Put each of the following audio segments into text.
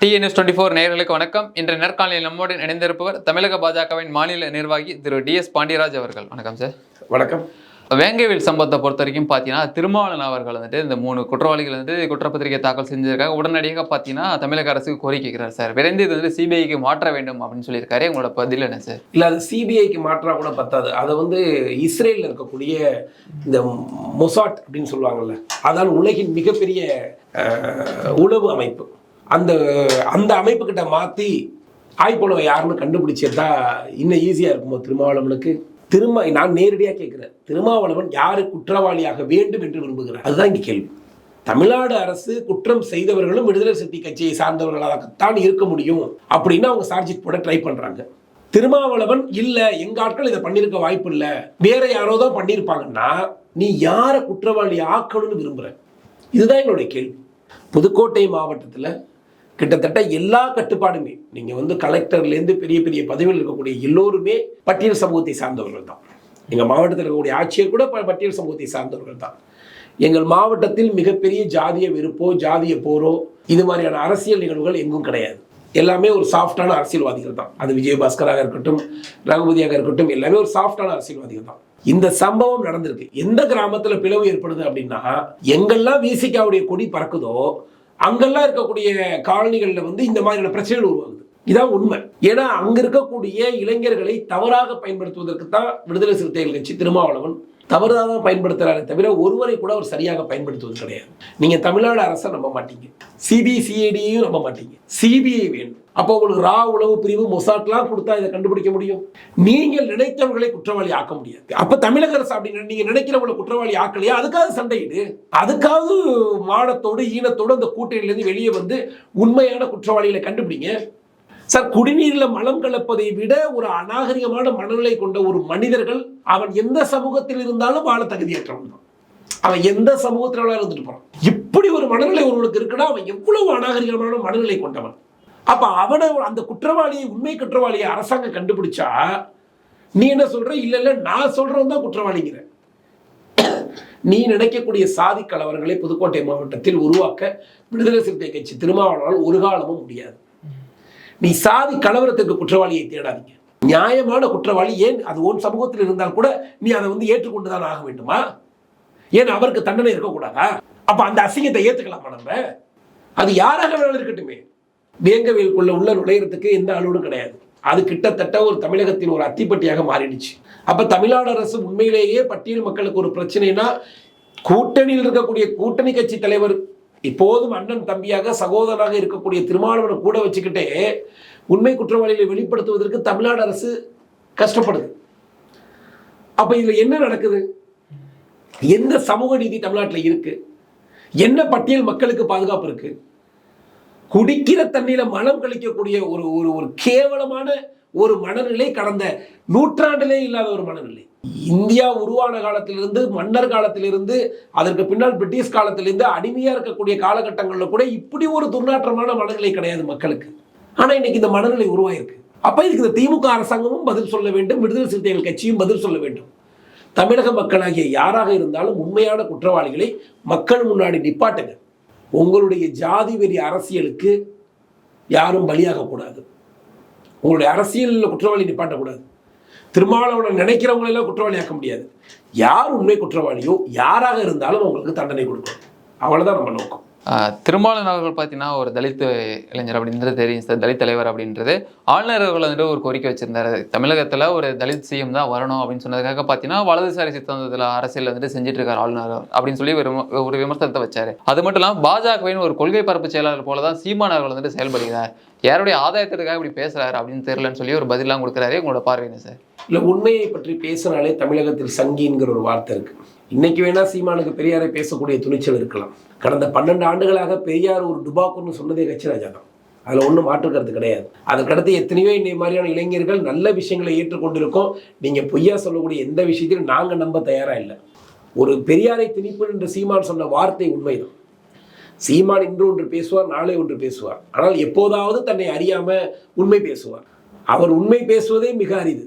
DNS twenty four நேயர்களுக்கு வணக்கம். இன்றைய நேர்காணலில் நம்மோடு இணைந்திருப்பவர் தமிழக பாஜகவின் மாநில நிர்வாகி திரு டிஎஸ் பாண்டியராஜ் அவர்கள். வணக்கம் சார். வணக்கம். வேங்கவேல் சம்பவத்தை பொறுத்த வரைக்கும் பார்த்தீங்கன்னா திருமாவளவன் அவர்கள் வந்துட்டு இந்த மூணு குற்றவாளிகள் வந்து குற்றப்பத்திரிகை தாக்கல் செஞ்சிருக்காங்க. உடனடியாக பார்த்தீங்கன்னா தமிழக அரசுக்கு கோரிக்கை வைக்கிறார் சார். விரைந்து இது வந்து சிபிஐக்கு மாற்ற வேண்டும் அப்படின்னு சொல்லியிருக்காரு. உங்களோட பதில் என்ன சார்? இல்லை அது சிபிஐக்கு மாற்றா கூட பத்தாது. அதை வந்து இஸ்ரேலில் இருக்கக்கூடிய இந்த மொசாட் அப்படின்னு சொல்லுவாங்கல்ல அதான் உலகின் மிகப்பெரிய உளவு அமைப்பு. அந்த அந்த அமைப்புக்கிட்ட மாற்றி ஆய்ப்போலவை யாருன்னு கண்டுபிடிச்சிருந்தா இன்னும் ஈஸியாக இருக்குமோ திருமாவளவனுக்கு? திரும்ப நான் நேரடியாக கேட்குறேன். திருமாவளவன் யாரு குற்றவாளியாக வேண்டும் என்று விரும்புகிறார்? அதுதான் இங்கே கேள்வி. தமிழ்நாடு அரசு குற்றம் செய்தவர்களும் விடுதலை சிறுத்தை கட்சியை சார்ந்தவர்களாகத்தான் இருக்க முடியும் அப்படின்னு அவங்க சார்ஜிட் போட ட்ரை பண்ணுறாங்க திருமாவளவன் இல்லை எங்க ஆட்கள் இதை பண்ணியிருக்க வாய்ப்பு இல்லை. வேற யாரோ தான் பண்ணியிருப்பாங்கன்னா நீ யாரை குற்றவாளி ஆக்கணும்னு விரும்புகிற இதுதான் எங்களுடைய கேள்வி. புதுக்கோட்டை மாவட்டத்தில் கிட்டத்தட்ட எல்லா கட்டுப்பாடுமே நீங்க வந்து கலெக்டர்லேருந்து பெரிய பெரிய பதவியில் இருக்கக்கூடிய எல்லோருமே பட்டியல் சமூகத்தை சார்ந்தவர்கள் தான். எங்கள் மாவட்டத்தில் இருக்கக்கூடிய ஆட்சியர் கூட ப- பட்டியல் சமூகத்தை சார்ந்தவர்கள் தான். எங்கள் மாவட்டத்தில் மிகப்பெரிய ஜாதிய வெறுப்போ ஜாதிய போரோ இது மாதிரியான அரசியல் நிகழ்வுகள் எங்கும் கிடையாது. எல்லாமே ஒரு சாஃப்டான அரசியல்வாதிகள் தான். அது விஜயபாஸ்கராக இருக்கட்டும் ரகுபதியாக இருக்கட்டும் எல்லாமே ஒரு சாஃப்டான அரசியல்வாதிகள் தான். இந்த சம்பவம் நடந்திருக்கு. எந்த கிராமத்தில் பிளவு ஏற்படுது அப்படின்னா எங்கெல்லாம் விசிகாவுடைய கொடி பறக்குதோ அங்கெல்லாம் இருக்கக்கூடிய காலனிகளில் வந்து இந்த மாதிரியான பிரச்சனைகள் உருவாகுது. இதான் உண்மை. ஏன்னா அங்க இருக்கக்கூடிய இளைஞர்களை தவறாக பயன்படுத்துவதற்கு தான் விடுதலை சிறுத்தைகள் கட்சி திருமாவளவன் தவறுதாக தான் பயன்படுத்துகிறாரே தவிர ஒருவரை கூட அவர் சரியாக பயன்படுத்துவது கிடையாது. நீங்கள் தமிழ்நாடு அரசை நம்ப மாட்டீங்க. சிபிசிஐடியையும் நம்ப மாட்டீங்க. சிபிஐ வேணும் அப்போ உங்களுக்கு ரா உளவு பிரிவு மொசாட்லாம் கொடுத்தா இதை கண்டுபிடிக்க முடியும்? நீங்கள் நினைத்தவர்களை குற்றவாளி ஆக்க முடியாது. அப்போ தமிழக அரசு அப்படின்னு நீங்கள் நினைக்கிறவங்களை குற்றவாளி ஆக்கலையா? அதுக்காக சண்டையிடு அதுக்காவது மானத்தோடு ஈனத்தோடு அந்த கூட்டணியிலேருந்து வெளியே வந்து உண்மையான குற்றவாளிகளை கண்டுபிடிங்க. சார் குடிநீரில் மலம் கலப்பதை விட ஒரு அநாகரிகமான மனநிலை கொண்ட ஒரு மனிதர்கள் அவன் எந்த சமூகத்தில் இருந்தாலும் வாழ தகுதியற்றவன் தான். அவன் எந்த சமூகத்தில் இருந்துட்டு போறான். இப்படி ஒரு மனநிலை ஒருவனுக்கு இருக்குன்னா அவன் எவ்வளவு அநாகரிகமான மனநிலை கொண்டவன். அப்ப அவனை அந்த குற்றவாளியை உண்மை குற்றவாளியை அரசாங்கம் கண்டுபிடிச்சா நீ என்ன சொல்ற? இல்ல இல்ல நான் சொல்றவன் தான் குற்றவாளிங்கிற. நீ நினைக்கக்கூடிய சாதி கலவரங்களை புதுக்கோட்டை மாவட்டத்தில் உருவாக்க விடுதலை சிறுத்தை கட்சி திருமாவளவனால் ஒரு காலமும் முடியாது. நீ சாதி கலவரத்துக்கு குற்றவாளியை தேடாதீங்க. நியாயமான குற்றவாளி ஏன் அது உன் சமூகத்தில் இருந்தால் கூட நீ அதை வந்து ஏற்றுக்கொண்டுதான் ஆக வேண்டுமா? ஏன் அவருக்கு தண்டனை இருக்கக்கூடாதா? அப்ப அந்த அசிங்கத்தை ஏத்துக்கலாமா நம்ம? அது யாராக வேணாலும் இருக்கட்டுமே. வேங்கவேலுக்குள்ள உள்ள நுழையிறதுக்கு எந்த அளவும் கிடையாது. அது கிட்டத்தட்ட ஒரு தமிழகத்தின் ஒரு அத்திப்பட்டியாக மாறிடுச்சு. அப்ப தமிழ்நாடு அரசு உண்மையிலேயே பட்டியல் மக்களுக்கு ஒரு பிரச்சனைனா கூட்டணியில் இருக்கக்கூடிய கூட்டணி கட்சி தலைவர் இப்போதும் அண்ணன் தம்பியாக சகோதரனாக இருக்கக்கூடிய திருமாவளவனை கூட வச்சுக்கிட்டே உண்மை குற்றவாளிகளை வெளிப்படுத்துவதற்கு தமிழ்நாடு அரசு கஷ்டப்படுது. அப்போ இதில் என்ன நடக்குது? எந்த சமூக நீதி தமிழ்நாட்டில் இருக்கு? என்ன பட்டியல் மக்களுக்கு பாதுகாப்பு இருக்கு? குடிக்கிற தண்ணியில் மனம் கழிக்கக்கூடிய ஒரு ஒரு ஒரு கேவலமான ஒரு மனநிலை கடந்த நூற்றாண்டிலே இல்லாத ஒரு மனநிலை. இந்தியா உருவான காலத்திலிருந்து மன்னர் காலத்திலிருந்து அதற்கு பின்னால் பிரிட்டிஷ் காலத்திலிருந்து அடிமையா இருக்கக்கூடிய காலகட்டங்களில் கூட இப்படி ஒரு துர்நாற்றமான மனநிலை கிடையாது மக்களுக்கு. ஆனா இன்னைக்கு இந்த மனநிலை உருவாயிருக்கு. அப்ப இதுக்கு இந்த திமுக அரசாங்கமும் பதில் சொல்ல வேண்டும் விடுதலை சிறுத்தைகள் கட்சியும் பதில் சொல்ல வேண்டும். தமிழக மக்களாகிய யாராக இருந்தாலும் உண்மையான குற்றவாளிகளை மக்கள் முன்னாடி நிப்பாட்டுங்க. உங்களுடைய ஜாதி வெறி அரசியலுக்கு யாரும் பலியாகக்கூடாது. உங்களுடைய அரசியலில் குற்றவாளி நிப்பாட்டக்கூடாது. திருமாவளவனை நினைக்கிறவங்களெல்லாம் குற்றவாளி ஆக்க முடியாது. யார் உண்மை குற்றவாளியோ யாராக இருந்தாலும் அவங்களுக்கு தண்டனை கொடுக்கணும். அவ்வளோதான் நம்ம நோக்கம். திருமாவளவன் அவர்கள் பார்த்தீங்கன்னா ஒரு தலித் இளைஞர் அப்படின்றது தெரியும் சார் தலித் தலைவர் அப்படின்றது. ஆளுநர் அவர்கள் வந்துட்டு ஒரு கோரிக்கை வச்சிருந்தாரு. தமிழகத்தில் ஒரு தலித் சிஎம் தான் வரணும் அப்படின்னு சொன்னதுக்காக பார்த்தீங்கன்னா வலதுசாரி சித்தாந்தத்தில் அரசியல் வந்துட்டு செஞ்சுட்டு இருக்கார் ஆளுநர் அப்படின்னு சொல்லி ஒரு ஒரு விமர்சனத்தை வச்சார். அது மட்டும் இல்லாமல் பாஜகவின் ஒரு கொள்கை பரப்பு செயலாளர் போல தான் சீமான் அவர்கள் வந்துட்டு செயல்படுகிறார். யாருடைய ஆதாயத்திற்காக இப்படி பேசுறாரு அப்படின்னு தெரியலன்னு சொல்லி ஒரு பதிலாம் கொடுக்குறாரு. உங்களோட பார்வை சார். இல்லை உண்மையை பற்றி பேசுனாலே தமிழகத்தில் சங்கிங்கிற ஒரு வார்த்தை இருக்குது இன்னைக்கு வேணா சீமானுக்கு பெரியாரை பேசக்கூடிய துணிச்சல் இருக்கலாம். கடந்த பன்னெண்டு ஆண்டுகளாக பெரியார் ஒரு டுபாக்குன்னு சொன்னதே கட்சிராஜா தான். அதில் ஒன்றும் மாற்றுக்கிறது கிடையாது. அதுக்கடுத்து எத்தனையோ இன்னை மாதிரியான இளைஞர்கள் நல்ல விஷயங்களை ஏற்றுக்கொண்டிருக்கோம். நீங்கள் பொய்யா சொல்லக்கூடிய எந்த விஷயத்தையும் நாங்கள் நம்ப தயாராக இல்லை. ஒரு பெரியாரை திணிப்பு என்று சீமான் சொன்ன வார்த்தை உண்மைதான். சீமான் இன்று ஒன்று பேசுவார் நாளை ஒன்று பேசுவார். ஆனால் எப்போதாவது தன்னை அறியாமல் உண்மை பேசுவார். அவர் உண்மை பேசுவதே மிக அரிது.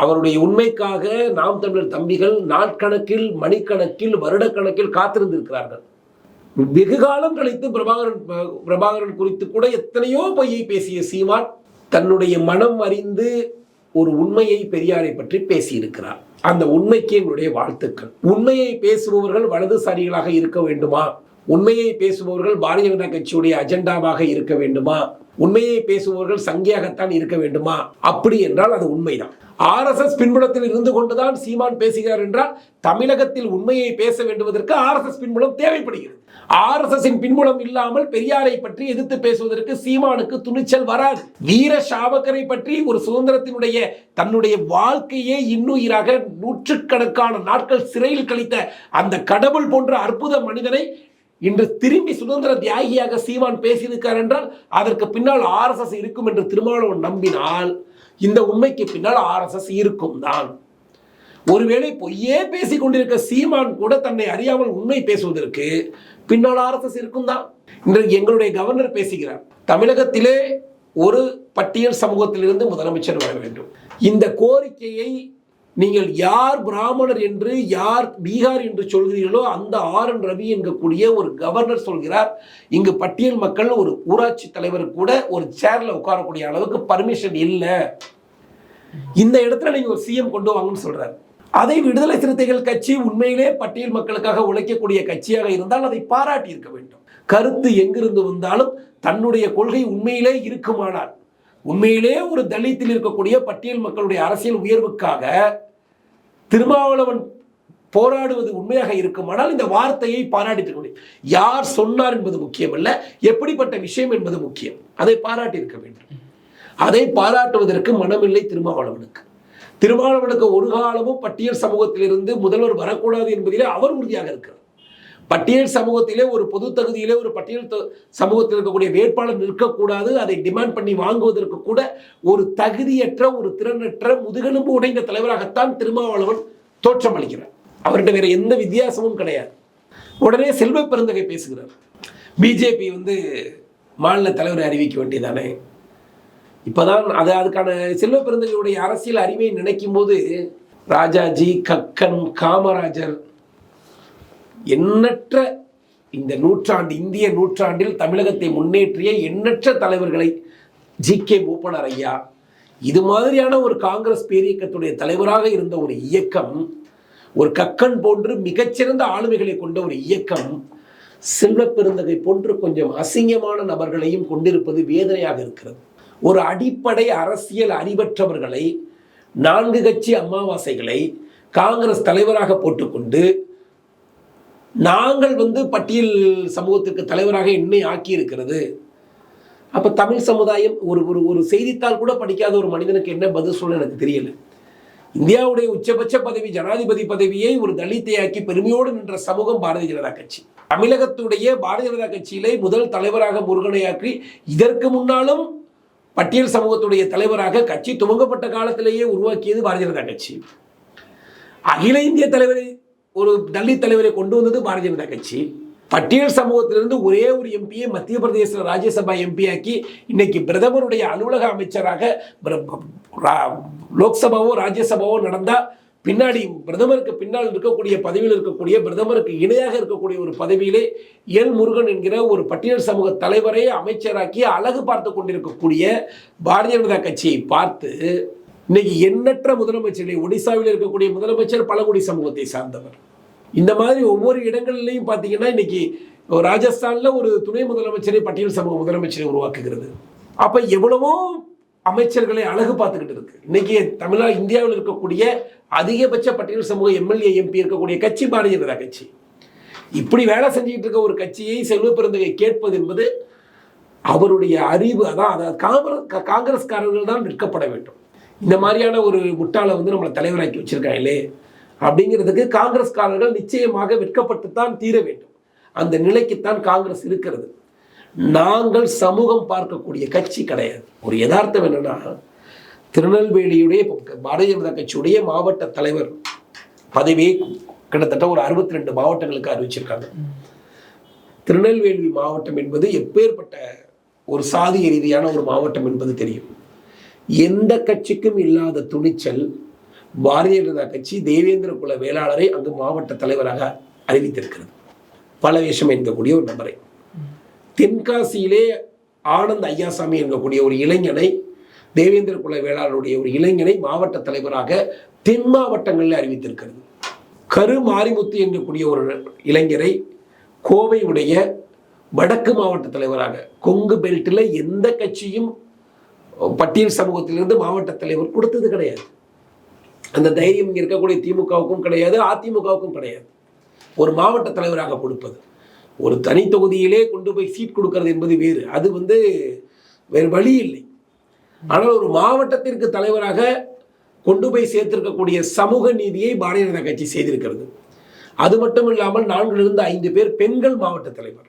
அவருடைய உண்மைக்காக நாம் தமிழர் தம்பிகள் நாட்கணக்கில் மணிக்கணக்கில் வருடக்கணக்கில் காத்திருந்திருக்கிறார்கள். வெகு காலம் கழித்து பிரபாகரன் பிரபாகரன் குறித்து கூட எத்தனையோ பொய்யை பேசிய சீமான் தன்னுடைய மனம் அறிந்து ஒரு உண்மையை பெரியாரை பற்றி பேசியிருக்கிறார். அந்த உண்மைக்கு எங்களுடைய வாழ்த்துக்கள். உண்மையை பேசுபவர்கள் வலதுசாரிகளாக இருக்க வேண்டுமா? உண்மையை பேசுபவர்கள் பாரதிய ஜனதா கட்சியுடைய அஜெண்டாவாக இருக்க வேண்டுமா? உண்மையை பேசுபவர்கள் சங்கியாகத்தான் இருக்க வேண்டுமா? அப்படி என்றால் அது உண்மைதான். ஆர்எஸ்எஸ் பின்புலத்தில் இருந்து கொண்டுதான் சீமான் பேசுகிறார் என்றால் தமிழகத்தில் உண்மையை பேச வேண்டுவதற்கு ஆர்எஸ்எஸ் பின்புலம் தேவைப்படுகிறது. ஆர்எஸ்எஸ் பின்புலம் இல்லாமல் பெரியாரை பற்றி எதிர்த்து பேசுவதற்கு சீமானுக்கு துணிச்சல் வராது. வீர சாவகரை பற்றி ஒரு சுதந்திரத்தினுடைய தன்னுடைய வாழ்க்கையே இன்னுயிராக நூற்றுக்கணக்கான நாட்கள் சிறையில் கழித்த அந்த கடவுள் போன்ற அற்புத மனிதனை இன்று திரும்பி சுதந்திர தியாகியாக சீமான் பேசியிருக்கார் என்றால் அதற்கு பின்னால் ஆர்எஸ்எஸ் இருக்கும் என்று திருமாவளவன் நம்பினால் இந்த உண்மைக்கு பின்னால் ஆர்எஸ்எஸ் இருக்கும் தான் ஒருவேளை பொய்யே பேசிக் கொண்டிருக்க சீமான் கூட தன்னை அறியாமல் உண்மை பேசுவதற்கு பின்னால் ஆர்எஸ்எஸ் இருக்கும் தான் இன்றைக்கு எங்களுடைய கவர்னர் பேசுகிறார் தமிழகத்திலே ஒரு பட்டியல் சமூகத்திலிருந்து முதலமைச்சர் வர வேண்டும். இந்த கோரிக்கையை நீங்கள் யார் பிராமணர் என்று யார் பீகார் என்று சொல்கிறீர்களோ அந்த ஆர் என் ரவி என்கக்கூடிய ஒரு கவர்னர் சொல்கிறார். இங்கு பட்டியல் மக்கள் ஒரு ஊராட்சி தலைவர் கூட ஒரு சேர்ல உட்காரக்கூடிய அளவுக்கு பர்மிஷன் இல்லை. இந்த இடத்துல நீங்க ஒரு சிஎம் கொண்டு வாங்கன்னு சொல்றாரு. அதை விடுதலை சிறுத்தைகள் கட்சி உண்மையிலே பட்டியல் மக்களுக்காக உழைக்கக்கூடிய கட்சியாக இருந்தால் அதை பாராட்டி இருக்க வேண்டும். கருத்து எங்கிருந்து வந்தாலும் தன்னுடைய கொள்கை உண்மையிலே இருக்குமானால் உண்மையிலே ஒரு தலித்தில் இருக்கக்கூடிய பட்டியல் மக்களுடைய அரசியல் உயர்வுக்காக திருமாவளவன் போராடுவது உண்மையாக இருக்குமானால் இந்த வார்த்தையை பாராட்டி முடியும் யார் சொன்னார் என்பது முக்கியமல்ல எப்படிப்பட்ட விஷயம் என்பது முக்கியம். அதை பாராட்டி இருக்க வேண்டும். அதை பாராட்டுவதற்கு மனமில்லை திருமாவளவனுக்கு. திருமாவளவனுக்கு ஒரு காலமும் பட்டியல் சமூகத்திலிருந்து முதல்வர் வரக்கூடாது என்பதிலே அவர் உறுதியாக இருக்கிறார். பட்டியல் சமூகத்திலே ஒரு பொது தகுதியிலே ஒரு பட்டியல் சமூகத்தில் இருக்கக்கூடிய வேட்பாளர் நிற்கக்கூடாது அதை டிமாண்ட் பண்ணி வாங்குவதற்கு கூட ஒரு தகுதியற்ற ஒரு திறனற்ற முதுகெலும்பு உடைந்த தலைவராகத்தான் திருமாவளவன் தோற்றம் அளிக்கிறார். அவர்கிட்ட வேற எந்த வித்தியாசமும் கிடையாது. உடனே செல்வ பெருந்தகை பேசுகிறார். பிஜேபி வந்து மாநில தலைவரை அறிவிக்க வேண்டியதானே? இப்போதான் அது அதுக்கான செல்வ பெருந்தகையுடைய அரசியல் அறிவை நினைக்கும் போது ராஜாஜி கக்கன் காமராஜர் எண்ணற்ற இந்த நூற்றாண்டு இந்திய நூற்றாண்டில் தமிழகத்தை முன்னேற்றிய எண்ணற்ற தலைவர்களை ஜி கே மூப்பனார் ஐயா. இது மாதிரியான ஒரு காங்கிரஸ் பேரியக்கத்துடைய தலைவராக இருந்த ஒரு இயக்கம் ஒரு கக்கன் போன்று மிகச்சிறந்த ஆளுமைகளை கொண்ட ஒரு இயக்கம் செல்வ பெருந்தகை போன்று கொஞ்சம் அசிங்கமான நபர்களையும் கொண்டிருப்பது வேதனையாக இருக்கிறது. ஒரு அடிப்படை அரசியல் அறிவற்றவர்களை நான்கு கட்சி அமாவாசைகளை காங்கிரஸ் தலைவராக போட்டுக்கொண்டு நாங்கள் வந்து பட்டியல் சமூகத்திற்கு தலைவராக என்னை ஆக்கி இருக்கிறது அப்போ தமிழ் சமுதாயம் ஒரு ஒரு ஒரு செய்தித்தாள் கூட படிக்காத ஒரு மனிதனுக்கு என்ன பதில் சொல்ல எனக்கு தெரியல. இந்தியாவுடைய உச்சபட்ச பதவி ஜனாதிபதி பதவியை ஒரு தலித்தையாக்கி பெருமையோடு நின்ற சமூகம் பாரதிய ஜனதா கட்சி. தமிழகத்துடைய பாரதிய ஜனதா கட்சியிலே முதல் தலைவராக முருகனையாற்றி இதற்கு முன்னாலும் பட்டியல் சமூகத்துடைய தலைவராக கட்சி துவங்கப்பட்ட காலத்திலேயே உருவாக்கியது பாரதிய ஜனதா கட்சி. அகில இந்திய தலைவரை ஒரு தலித் தலைவரை கொண்டு வந்தது பாரதிய ஜனதா கட்சி. பட்டியல் சமூகத்திலிருந்து ஒரே ஒரு எம்பியை மத்திய பிரதேச ராஜ்யசபா எம்பி ஆக்கி இன்னைக்கு பிரதமருடைய அலுவலக அமைச்சராக பிர- ரா- லோக்சபாவோ ராஜ்யசபாவோ நடந்தால் பின்னாடி பிரதமருக்கு பின்னால் இருக்கக்கூடிய பதவியில் இருக்கக்கூடிய பிரதமருக்கு இணையாக இருக்கக்கூடிய ஒரு பதவியிலே எல் முருகன் என்கிற ஒரு பட்டியல் சமூக தலைவரை அமைச்சராக்கி அழகு பார்த்து கொண்டிருக்கக்கூடிய பாரதிய ஜனதா கட்சியை பார்த்து இன்னைக்கு எண்ணற்ற முதலமைச்சர்களை ஒடிசாவில் இருக்கக்கூடிய முதலமைச்சர் பழங்குடி சமூகத்தை சார்ந்தவர். இந்த மாதிரி ஒவ்வொரு இடங்கள்லையும் பார்த்தீங்கன்னா இன்னைக்கு ராஜஸ்தான்ல ஒரு துணை முதலமைச்சரை பட்டியல் சமூக முதலமைச்சரை உருவாக்குகிறது. அப்ப எவ்வளவோ அமைச்சர்களை அழகு பார்த்துக்கிட்டு இருக்கு. இன்னைக்கு தமிழ்நாடு இந்தியாவில் இருக்கக்கூடிய அதிகபட்ச பட்டியல் சமூக எம்எல்ஏ எம்பி இருக்கக்கூடிய கட்சி பாரதிய ஜனதா கட்சி? இப்படி வேலை செஞ்சுக்கிட்டு இருக்க ஒரு கட்சியை செல்வ பிறந்தகை கேட்பது என்பது அவருடைய அறிவு அதான். அதாவது காங்கிரஸ் காங்கிரஸ்காரர்கள் தான் நிற்கப்பட வேண்டும். இந்த மாதிரியான ஒரு முட்டாளை வந்து நம்மளை தலைவராக்கி வச்சிருக்காங்களே அப்படிங்கிறதுக்கு காங்கிரஸ்காரர்கள் நிச்சயமாக விற்கப்பட்டு தான் தீர வேண்டும். அந்த நிலைக்குத்தான் காங்கிரஸ் இருக்கிறது. நாங்கள் சமூகம் பார்க்கக்கூடிய கட்சி கிடையாது. ஒரு யதார்த்தம் என்னன்னா திருநெல்வேலியுடைய பாரதிய ஜனதா கட்சியுடைய மாவட்ட தலைவர் பதவியை கிட்டத்தட்ட ஒரு அறுபத்தி ரெண்டு மாவட்டங்களுக்கு அறிவிச்சிருக்காங்க. திருநெல்வேலி மாவட்டம் என்பது எப்பேற்பட்ட ஒரு சாதிய ரீதியான ஒரு மாவட்டம் என்பது தெரியும். எந்த கட்சிக்கும் இல்லாத துணிச்சல் பாரதிய ஜனதா கட்சி தேவேந்திர குல வேளாளரை அங்கு மாவட்ட தலைவராக அறிவித்திருக்கிறது. பல வேஷம் என்கக்கூடிய ஒரு நபரை. தென்காசியிலே ஆனந்த் ஐயாசாமி என்கக்கூடிய ஒரு இளைஞனை தேவேந்திர குல வேளாளருடைய ஒரு இளைஞனை மாவட்ட தலைவராக தென் மாவட்டங்களில் அறிவித்திருக்கிறது. கரு மாரிமுத்து என்கக்கூடிய ஒரு இளைஞரை கோவையுடைய வடக்கு மாவட்ட தலைவராக கொங்கு பெல்ட்டில் எந்த கட்சியும் பட்டியல் சமூகத்திலிருந்து மாவட்ட தலைவர் கொடுத்தது கிடையாது. அந்த தைரியம் இங்கே இருக்கக்கூடிய திமுகவுக்கும் கிடையாது அதிமுகவுக்கும் கிடையாது. ஒரு மாவட்ட தலைவராக கொடுப்பது. ஒரு தனி தொகுதியிலே கொண்டு போய் சீட் கொடுக்கறது என்பது வேறு. அது வந்து வேறு வழி இல்லை. ஆனால் ஒரு மாவட்டத்திற்கு தலைவராக கொண்டு போய் சேர்த்திருக்கக்கூடிய சமூக நீதியை பாரதிய ஜனதா கட்சி செய்திருக்கிறது. அது மட்டும் இல்லாமல் நான்கிலிருந்து ஐந்து பேர் பெண்கள் மாவட்ட தலைவர்.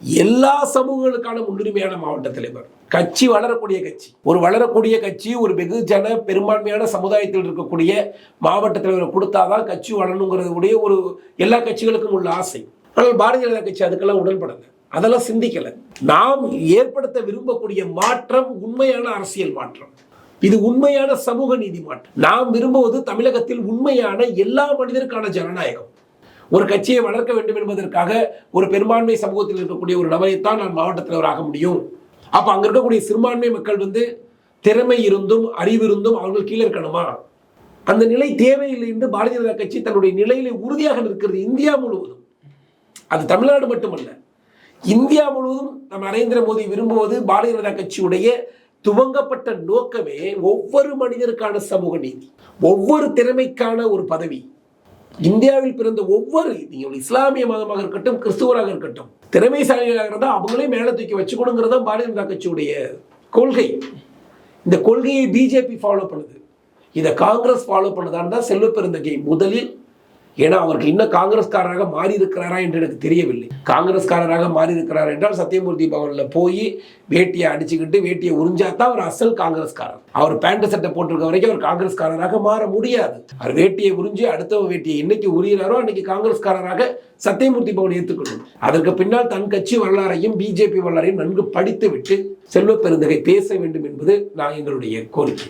எல்லா சமூகங்களுக்கான முன்னுரிமையான மாவட்ட தலைவர். கட்சி வளரக்கூடிய கட்சி. ஒரு வளரக்கூடிய கட்சி ஒரு வெகுஜன பெரும்பான்மையான சமுதாயத்தில் இருக்கக்கூடிய மாவட்ட தலைவரை கொடுத்தாதான் கட்சி வளரணுங்கிறது உடைய ஒரு எல்லா கட்சிகளுக்கும் உள்ள ஆசை. ஆனால் பாரதிய ஜனதா கட்சி அதுக்கெல்லாம் உடன்படலை. அதெல்லாம் சிந்திக்கலை. நாம் ஏற்படுத்த விரும்பக்கூடிய மாற்றம் உண்மையான அரசியல் மாற்றம். இது உண்மையான சமூக நீதி மாற்றம். நாம் விரும்புவது தமிழகத்தில் உண்மையான எல்லா மனிதருக்கான ஜனநாயகம். ஒரு கட்சியை வளர்க்க வேண்டும் என்பதற்காக ஒரு பெரும்பான்மை சமூகத்தில் இருக்கக்கூடிய ஒரு நபரைத்தான் நான் மாவட்ட தலைவராக முடியும். அப்போ அங்கே இருக்கக்கூடிய சிறுபான்மை மக்கள் வந்து திறமை இருந்தும் அறிவு இருந்தும் அவர்கள் கீழே இருக்கணுமா? அந்த நிலை தேவையில்லை என்று பாரதிய ஜனதா கட்சி தன்னுடைய நிலையிலே உறுதியாக நிற்கிறது இந்தியா முழுவதும். அது தமிழ்நாடு மட்டுமல்ல. இந்தியா முழுவதும் நம்ம நரேந்திர மோடி விரும்புவது பாரதிய ஜனதா கட்சியுடைய துவங்கப்பட்ட நோக்கமே ஒவ்வொரு மனிதருக்கான சமூக நீதி ஒவ்வொரு திறமைக்கான ஒரு பதவி. இந்தியாவில் பிறந்த ஒவ்வொரு நீங்கள் இஸ்லாமிய மதமாக இருக்கட்டும் கிறிஸ்துவராக இருக்கட்டும் திறமைசாலிகளாக இருந்தால் அவங்களே மேலே தூக்கி வச்சுக்கணுங்கிறது தான் பாரதிய ஜனதா கட்சியுடைய கொள்கை. இந்த கொள்கையை பிஜேபி ஃபாலோ பண்ணுது. இதை காங்கிரஸ் ஃபாலோ பண்ணுதான்னு தான் செல்வ பெருந்தகை முதலில் ஏன்னா அவருக்கு இன்னும் காங்கிரஸ்காரராக மாறி இருக்கிறாரா என்று எனக்கு தெரியவில்லை. காங்கிரஸ்காரராக மாறி இருக்கிறார் என்றால் சத்தியமூர்த்தி பவனில் போய் வேட்டியை அடிச்சுக்கிட்டு வேட்டியை உறிஞ்சாதான் அவர் அசல் காங்கிரஸ்காரர். அவர் பேண்ட் சட்டை போட்டிருக்க வரைக்கும் அவர் காங்கிரஸ்காரராக மாற முடியாது. அவர் வேட்டியை உறிஞ்சி அடுத்த வேட்டியை என்னைக்கு உரியிறாரோ அன்னைக்கு காங்கிரஸ்காரராக சத்தியமூர்த்தி பவன் ஏற்றுக்கொள்ளும் அதற்கு பின்னால் தன் கட்சி வரலாறையும் பிஜேபி வரலாறையும் நன்கு படித்துவிட்டு செல்வ பெருந்தகை பேச வேண்டும் என்பது நான் எங்களுடைய கோரிக்கை.